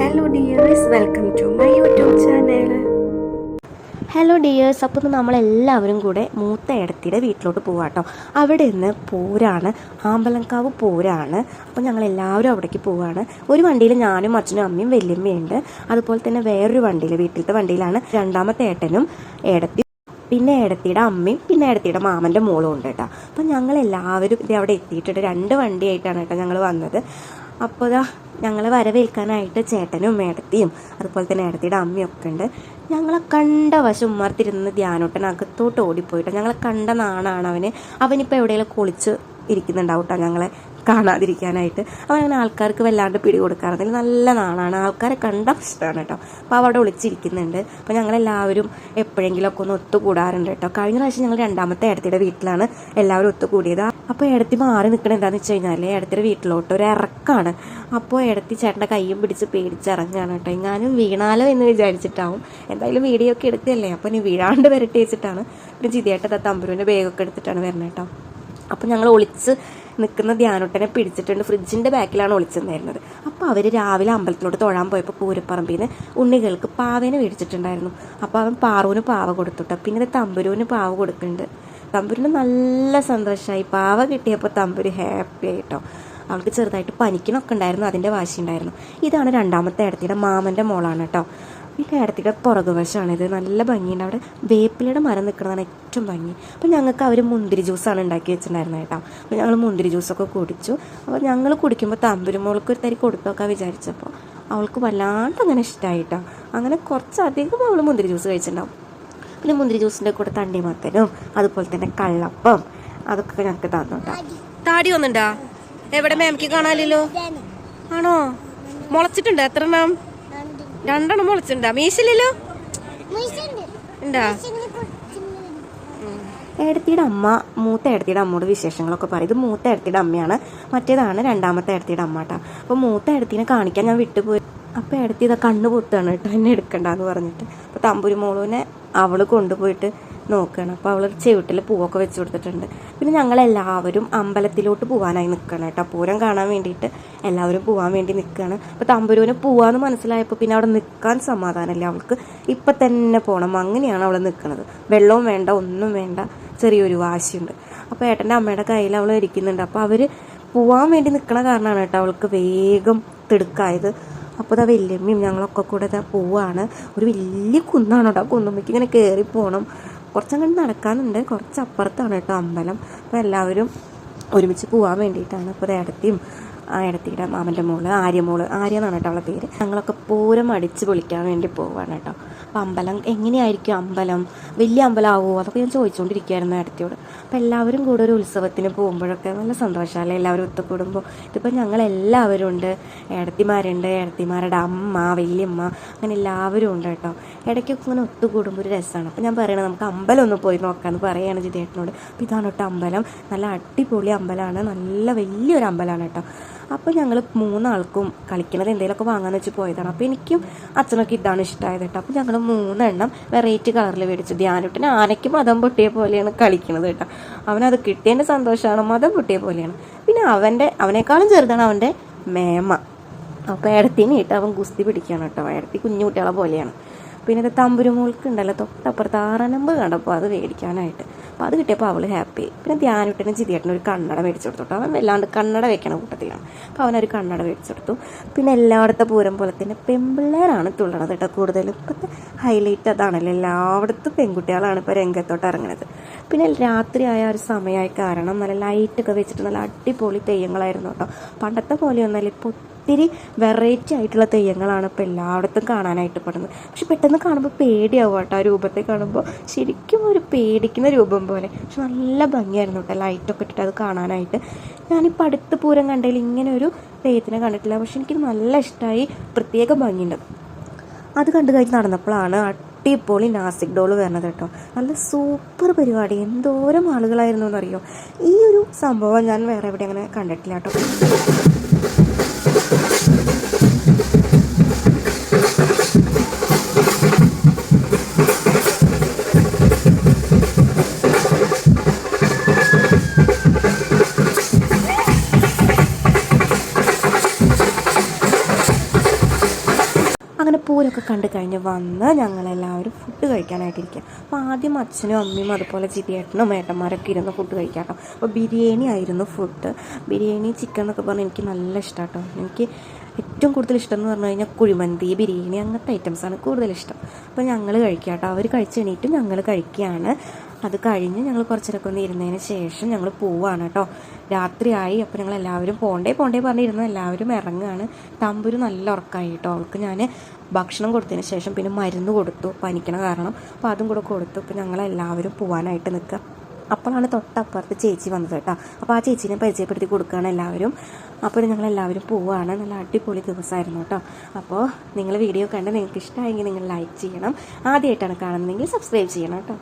Hello dears welcome to my YouTube channel hello dears അപ്പോൾ നമ്മളെല്ലാവരും കൂടെ മൂത്ത ഇടത്തിയുടെ വീട്ടിലോട്ട് പോവാട്ടോ അവിടെ നിന്ന് പോരാണ്. ആമ്പലങ്കാവ് പോരാണ്. അപ്പോൾ ഞങ്ങൾ എല്ലാവരും അവിടേക്ക് പോവാണ്. ഒരു വണ്ടിയിൽ ഞാനും അച്ഛനും അമ്മയും വല്യമ്മയുണ്ട് അതുപോലെ തന്നെ വേറൊരു വണ്ടിയിൽ വീട്ടിലത്തെ വണ്ടിയിലാണ് രണ്ടാമത്തെ ഏട്ടനും ഏടത്തി പിന്നെ ഏടത്തിയുടെ അമ്മയും പിന്നെ ഏടത്തിയുടെ മാമന്റെ മോളും ഉണ്ട് കേട്ടോ അപ്പം ഞങ്ങൾ എല്ലാവരും ഇത് അവിടെ എത്തിയിട്ടുണ്ട്. രണ്ട് വണ്ടിയായിട്ടാണ് കേട്ടോ ഞങ്ങൾ വന്നത്. അപ്പോൾ ഇതാ ഞങ്ങളെ വരവേൽക്കാനായിട്ട് ചേട്ടനും മേടത്തിയും അതുപോലെ തന്നെ ഏടത്തിയുടെ അമ്മയും ഒക്കെ ഉണ്ട്. ഞങ്ങളെ കണ്ട വശം ഉമ്മർത്തിരുന്ന് ധ്യാനോട്ടൻ അകത്തോട്ട് ഓടിപ്പോയിട്ട്. ഞങ്ങളെ കണ്ട നാണാണ് അവന്. അവനിപ്പോൾ എവിടെയെങ്കിലും കുളിച്ച് ഇരിക്കുന്നുണ്ടാവും കേട്ടോ ഞങ്ങളെ. കാണാതിരിക്കാനായിട്ട്. അവൻ അങ്ങനെ ആൾക്കാർക്ക് വല്ലാണ്ട് പിടി കൊടുക്കാറുണ്ട് നല്ല നാളാണ്. ആൾക്കാരെ കണ്ട ഇഷ്ടമാണ് കേട്ടോ അപ്പോൾ അവിടെ ഒളിച്ചിരിക്കുന്നുണ്ട് അപ്പോൾ ഞങ്ങളെല്ലാവരും എപ്പോഴെങ്കിലുമൊക്കെ ഒന്ന് ഒത്തുകൂടാറുണ്ട് കേട്ടോ കഴിഞ്ഞ പ്രാവശ്യം ഞങ്ങൾ രണ്ടാമത്തെ ഏടത്തിയുടെ വീട്ടിലാണ് എല്ലാവരും ഒത്തുകൂടിയത്. അപ്പോൾ ഏടത്തി മാറി നിൽക്കണത് എന്താണെന്ന് വെച്ച് കഴിഞ്ഞാൽ ഏടത്തിയുടെ വീട്ടിലോട്ട് ഒരു ഇറക്കാണ്. അപ്പോൾ ഏടത്തി ചേട്ടന്റെ കയ്യും പിടിച്ച് പേടിച്ചിറങ്ങുകയാണ് കേട്ടോ എങ്ങാനും വീണാലോ എന്ന് വിചാരിച്ചിട്ടാവും. എന്തായാലും വീഡിയോ ഒക്കെ എടുത്തല്ലേ അപ്പോൾ ഇനി വീഴാണ്ട് വരട്ടെ വെച്ചിട്ടാണ് പിന്നെ ജിതിയായിട്ട് തമ്പുരുവിന്റെ ബാഗൊക്കെ എടുത്തിട്ടാണ് വരുന്നത് കേട്ടോ അപ്പോൾ ഞങ്ങൾ ഒളിച്ച് നിൽക്കുന്ന ധ്യാനൊട്ടനെ പിടിച്ചിട്ടുണ്ട്. ഫ്രിഡ്ജിന്റെ ബാക്കിലാണ് ഒളിച്ചിരുന്നായിരുന്നത് അപ്പോൾ അവർ രാവിലെ അമ്പലത്തിലോട്ട് തൊഴാൻ പോയപ്പോൾ പൂരപ്പറമ്പിൽ നിന്ന് ഉണ്ണികൾക്ക് പാവേനെ മേടിച്ചിട്ടുണ്ടായിരുന്നു. അപ്പോൾ അവൻ പാറുവിന് പാവ കൊടുത്തുട്ടോ. പിന്നെ തമ്പുരുവിന് പാവ കൊടുക്കുന്നുണ്ട്. തമ്പുരിന് നല്ല സന്തോഷമായി പാവ കിട്ടിയപ്പോൾ തമ്പുര് ഹാപ്പി ആയിട്ടോ. അവൾക്ക് ചെറുതായിട്ട് പനിക്കണമൊക്കെ ഉണ്ടായിരുന്നു അതിന്റെ വാശി ഉണ്ടായിരുന്നു. ഇതാണ് രണ്ടാമത്തെ ഇടത്തിയുടെ മാമന്റെ മോളാണ് കേട്ടോ. പിന്നെ കയറത്തിന്റെ പുറകുവശമാണിത് നല്ല ഭംഗിയുണ്ട്. അവിടെ വേപ്പിലയുടെ മരം നിൽക്കുന്നതാണ് ഏറ്റവും ഭംഗി. അപ്പോൾ ഞങ്ങൾക്ക് അവർ മുന്തിരി ജ്യൂസാണ് ഉണ്ടാക്കി വെച്ചിട്ടുണ്ടായിരുന്നത് കേട്ടോ. അപ്പോൾ ഞങ്ങൾ മുന്തിരി ജ്യൂസൊക്കെ കുടിച്ചു. അപ്പോൾ ഞങ്ങൾ കുടിക്കുമ്പോൾ തമ്പുരുമോൾക്ക് ഒരു തരി കൊടുത്തൊക്കെ വിചാരിച്ചപ്പോൾ അവൾക്ക് വല്ലാണ്ട് അങ്ങനെ ഇഷ്ടമായിട്ടോ അങ്ങനെ കുറച്ചധികം അവൾ മുന്തിരി ജ്യൂസ് കഴിച്ചിട്ടുണ്ടാവും. പിന്നെ മുന്തിരി ജ്യൂസിന്റെ കൂടെ തണ്ണിമത്തനും അതുപോലെ തന്നെ കള്ളപ്പം അതൊക്കെ ഞങ്ങൾക്ക് തന്നു കേട്ടോ താടി ഒന്നുണ്ടാ എവിടെ മാമിക്ക് കാണാനില്ലല്ലോ? ആണോ? മുളച്ചിട്ടുണ്ടോ? എത്ര എണ്ണം? രണ്ടെണ്ണം മുളച്ചിണ്ടാ മീശില്ലല്ലോ? ഉണ്ടാ? ഏടത്തിയുടെ അമ്മ മൂത്ത ഏടത്തിയുടെ അമ്മയുടെ വിശേഷങ്ങളൊക്കെ പറയും. ഇത് മൂത്ത ഏടത്തിയുടെ അമ്മയാണ്. മറ്റേതാണ് രണ്ടാമത്തെ ഏടത്തിയുടെ അമ്മ കേട്ടോ അപ്പോൾ മൂത്ത ഏടത്തിനെ കാണിക്കാൻ ഞാൻ വിട്ടുപോയി. അപ്പോൾ ഏടത്തി ഇതാ കണ്ണ് പൊത്താണ് കേട്ടോ എന്നെ എടുക്കണ്ടെന്ന് പറഞ്ഞിട്ട്. അപ്പോൾ തമ്പുരി മോളൂനെ അവൾ കൊണ്ടുപോയിട്ട് നോക്കുകയാണ് അപ്പോൾ അവൾ ചെവിട്ടിൽ പൂവൊക്കെ വെച്ച് കൊടുത്തിട്ടുണ്ട്. പിന്നെ ഞങ്ങളെല്ലാവരും അമ്പലത്തിലോട്ട് പോകാനായി നിൽക്കണം കേട്ടോ. പൂരം കാണാൻ വേണ്ടിയിട്ട് എല്ലാവരും പോകാൻ വേണ്ടി നിൽക്കുകയാണ് അപ്പോൾ തമ്പുരുവിന് പോവാന്ന് മനസ്സിലായപ്പോൾ പിന്നെ അവിടെ നിൽക്കാൻ സമാധാനമല്ല. അവൾക്ക് ഇപ്പം തന്നെ പോകണം അങ്ങനെയാണ് അവൾ നിൽക്കുന്നത് വെള്ളവും വേണ്ട ഒന്നും വേണ്ട. ചെറിയൊരു വാശിയുണ്ട്. അപ്പോൾ ഏട്ടന്റെ അമ്മയുടെ കയ്യിൽ അവൾ ഇരിക്കുന്നുണ്ട്. അപ്പോൾ അവർ പോവാൻ വേണ്ടി നിൽക്കണ കാരണമാണ് കേട്ടോ അവൾക്ക് വേഗം തിടുക്കായത്. അപ്പോൾ ഇതാ വല്യമ്മയും ഞങ്ങളൊക്കെ കൂടെ ഇതാ പോവാണ്. ഒരു വലിയ കുന്നാണ് കേട്ടോ കുന്നുമ്മയ്ക്ക് ഇങ്ങനെ കയറി പോകണം കുറച്ചങ്ങോട്ട് നടക്കാനുണ്ട്. കുറച്ച് അപ്പുറത്താണ് കേട്ടോ അമ്പലം. അപ്പോൾ എല്ലാവരും ഒരുമിച്ച് പോകാൻ വേണ്ടിയിട്ടാണ് അപ്പോൾ ഇടത്തിയും ആ ഇടത്തിയുടെ മാമന്റെ മോൾ ആര്യമോൾ ആര്യ എന്നാണ് കേട്ടോ അവളെ പേര്. ഞങ്ങളൊക്കെ പൂരം അടിച്ച് പൊളിക്കാൻ വേണ്ടി പോവാണ് കേട്ടോ. അപ്പോൾ അമ്പലം എങ്ങനെയായിരിക്കും അമ്പലം? വലിയ അമ്പലമാവുമോ അതൊക്കെ ഞാൻ ചോദിച്ചുകൊണ്ടിരിക്കുകയായിരുന്നു അടുത്തോട് അപ്പോൾ എല്ലാവരും കൂടെ ഒരു ഉത്സവത്തിന് പോകുമ്പോഴൊക്കെ നല്ല സന്തോഷമല്ലേ എല്ലാവരും ഒത്തുകൂടുമ്പോൾ ഇതിപ്പോൾ ഞങ്ങൾ എല്ലാവരും ഉണ്ട്. ഏടത്തിമാരുണ്ട്. ഏടത്തിമാരുടെ അമ്മ വലിയമ്മ അങ്ങനെ എല്ലാവരും ഉണ്ട് കേട്ടോ. ഇടയ്ക്കൊക്കെ ഇങ്ങനെ ഒത്തുകൂടുമ്പോൾ ഒരു രസമാണ് അപ്പോൾ ഞാൻ പറയണത് നമുക്ക് അമ്പലം ഒന്ന് പോയി നോക്കാമെന്ന് പറയുകയാണ് ജിതേട്ടനോട്. അപ്പോൾ ഇതാണ് കേട്ടോ അമ്പലം. നല്ല അടിപൊളി അമ്പലമാണ്. നല്ല വലിയൊരു അമ്പലമാണ് കേട്ടോ. അപ്പോൾ ഞങ്ങൾ മൂന്നാൾക്കും കളിക്കണത് എന്തെങ്കിലുമൊക്കെ വാങ്ങാന്ന് വെച്ച് പോയതാണ്. അപ്പോൾ എനിക്കും അച്ഛനൊക്കെ ഇതാണ് ഇഷ്ടമായത് കേട്ടോ. അപ്പോൾ ഞങ്ങൾ മൂന്നെണ്ണം വെറൈറ്റി കളറിൽ മേടിച്ചു. ധ്യാനുട്ടിന് ആനയ്ക്ക് മതം പൊട്ടിയ പോലെയാണ് കളിക്കുന്നത് കേട്ടോ. അവനത് കിട്ടിയതിന്റെ സന്തോഷമാണ് മതം പൊട്ടിയ പോലെയാണ്. പിന്നെ അവന്റെ അവനേക്കാളും ചെറുതാണ് അവന്റെ മേമ. അപ്പോൾ ഏടത്തിന് ഇട്ട് അവൻ ഗുസ്തി പിടിക്കുകയാണ് കേട്ടോ. ഏടത്തി കുഞ്ഞു കുട്ടികളെ പോലെയാണ്. പിന്നെ ഇത് തമ്പുരുമോൾക്ക് ഉണ്ടല്ലോ തൊട്ടപ്പുറത്ത് ആറനമ്പ് കണ്ടപ്പോൾ അത് മേടിക്കാനായിട്ട്. അപ്പോൾ അത് കിട്ടിയപ്പോൾ അവൾ ഹാപ്പി പിന്നെ ധ്യാനുട്ടനും ചിതിയേട്ടനും ഒരു കണ്ണട മേടിച്ചു കൊടുത്തു അവൻ വല്ലാണ്ട് കണ്ണട വെക്കണ കൂട്ടത്തിലാണ്. അപ്പോൾ അവനൊരു കണ്ണട മേടിച്ചു കൊടുത്തു. പിന്നെ എല്ലായിടത്തെ പൂരം പോലെ തന്നെ പെൺപിള്ളേരാണ് തുള്ളണത് കേട്ടോ കൂടുതലും. ഇപ്പോഴത്തെ ഹൈലൈറ്റ് അതാണല്ലോ. എല്ലായിടത്തും പെൺകുട്ടികളാണ് ഇപ്പോൾ രംഗത്തോട്ട് ഇറങ്ങുന്നത് പിന്നെ രാത്രി ആയ ഒരു സമയമായ കാരണം നല്ല ലൈറ്റൊക്കെ വെച്ചിട്ട് നല്ല അടിപൊളി തെയ്യങ്ങളായിരുന്നു കേട്ടോ. പണ്ടത്തെ പോലെയൊന്നല്ല ഇപ്പോൾ ഒത്തിരി വെറൈറ്റി ആയിട്ടുള്ള തെയ്യങ്ങളാണ് ഇപ്പോൾ എല്ലായിടത്തും കാണാനായിട്ട് പെടുന്നത്. പക്ഷെ പെട്ടെന്ന് കാണുമ്പോൾ പേടിയാവും കേട്ടോ ആ രൂപത്തെ കാണുമ്പോൾ ശരിക്കും ഒരു പേടിക്കുന്ന രൂപം പോലെ. പക്ഷെ നല്ല ഭംഗിയായിരുന്നു കേട്ടോ ലൈറ്റൊക്കെ ഇട്ടിട്ട് അത് കാണാനായിട്ട്. ഞാനിപ്പോൾ അടുത്ത് പൂരം കണ്ടതിൽ ഇങ്ങനെ ഒരു തെയ്യത്തിനെ കണ്ടിട്ടില്ല. പക്ഷെ എനിക്ക് നല്ല ഇഷ്ടമായി പ്രത്യേക ഭംഗിയുണ്ട്. അത് കണ്ടു കഴിഞ്ഞ് നടന്നപ്പോഴാണ് അടിപൊളി നാസിക് ഡോൾ വരുന്നത് കേട്ടോ. നല്ല സൂപ്പർ പരിപാടി. എന്തോരം ആളുകളായിരുന്നു എന്നറിയോ? ഈ ഒരു സംഭവം ഞാൻ വേറെ എവിടെ അങ്ങനെ കണ്ടിട്ടില്ല കേട്ടോ. അങ്ങനെ പൂരമൊക്കെ കണ്ടു കഴിഞ്ഞ് വന്ന് ഞങ്ങളെല്ലാവരും ഫുഡ് കഴിക്കാനായിട്ടിരിക്കുക അപ്പോൾ ആദ്യം അച്ഛനും അമ്മയും അതുപോലെ ജിതിയേട്ടനും ഏട്ടന്മാരൊക്കെ ഇരുന്ന് ഫുഡ് കഴിക്കാം കേട്ടോ അപ്പോൾ ബിരിയാണി ആയിരുന്നു ഫുഡ് ബിരിയാണി ചിക്കൻ എന്നൊക്കെ പറഞ്ഞാൽ എനിക്ക് നല്ല ഇഷ്ടമാണ് കേട്ടോ എനിക്ക് ഏറ്റവും കൂടുതൽ ഇഷ്ടം എന്ന് പറഞ്ഞു കഴിഞ്ഞാൽ കുഴിമന്തി ബിരിയാണി അങ്ങനത്തെ ഐറ്റംസാണ് കൂടുതൽ ഇഷ്ടം. അപ്പോൾ ഞങ്ങൾ കഴിക്കാം കേട്ടോ അവർ കഴിച്ചെണീറ്റും ഞങ്ങൾ കഴിക്കുകയാണ്. അത് കഴിഞ്ഞ് ഞങ്ങൾ കുറച്ചേരൊക്കെ ഒന്ന് ഇരുന്നതിന് ശേഷം ഞങ്ങൾ പോവാണ് കേട്ടോ. രാത്രിയായി അപ്പോൾ ഞങ്ങൾ എല്ലാവരും പോണ്ടേ പോണ്ടേ പറഞ്ഞിരുന്നു. എല്ലാവരും ഇറങ്ങുകയാണ് തമ്പുരു നല്ല ഉറക്കമായി കേട്ടോ. അവൾക്ക് ഞാൻ ഭക്ഷണം കൊടുത്തതിന് ശേഷം പിന്നെ മരുന്ന് കൊടുത്തു പനിക്കണ കാരണം. അപ്പോൾ അതും കൂടെ കൊടുത്തു. അപ്പോൾ ഞങ്ങളെല്ലാവരും പോകാനായിട്ട് നിൽക്കുക അപ്പോഴാണ് തൊട്ടപ്പുറത്ത് ചേച്ചി വന്നത് കേട്ടോ. അപ്പോൾ ആ ചേച്ചീനെ പരിചയപ്പെടുത്തി കൊടുക്കുകയാണ് എല്ലാവരും. അപ്പോൾ ഞങ്ങൾ എല്ലാവരും പോവുകയാണ് നല്ല അടിപൊളി ദിവസമായിരുന്നു കേട്ടോ. അപ്പോൾ നിങ്ങൾ വീഡിയോ കണ്ട് നിങ്ങൾക്ക് ഇഷ്ടമായെങ്കിൽ നിങ്ങൾ ലൈക്ക് ചെയ്യണം. ആദ്യമായിട്ടാണ് കാണുന്നതെങ്കിൽ സബ്സ്ക്രൈബ് ചെയ്യണം കേട്ടോ.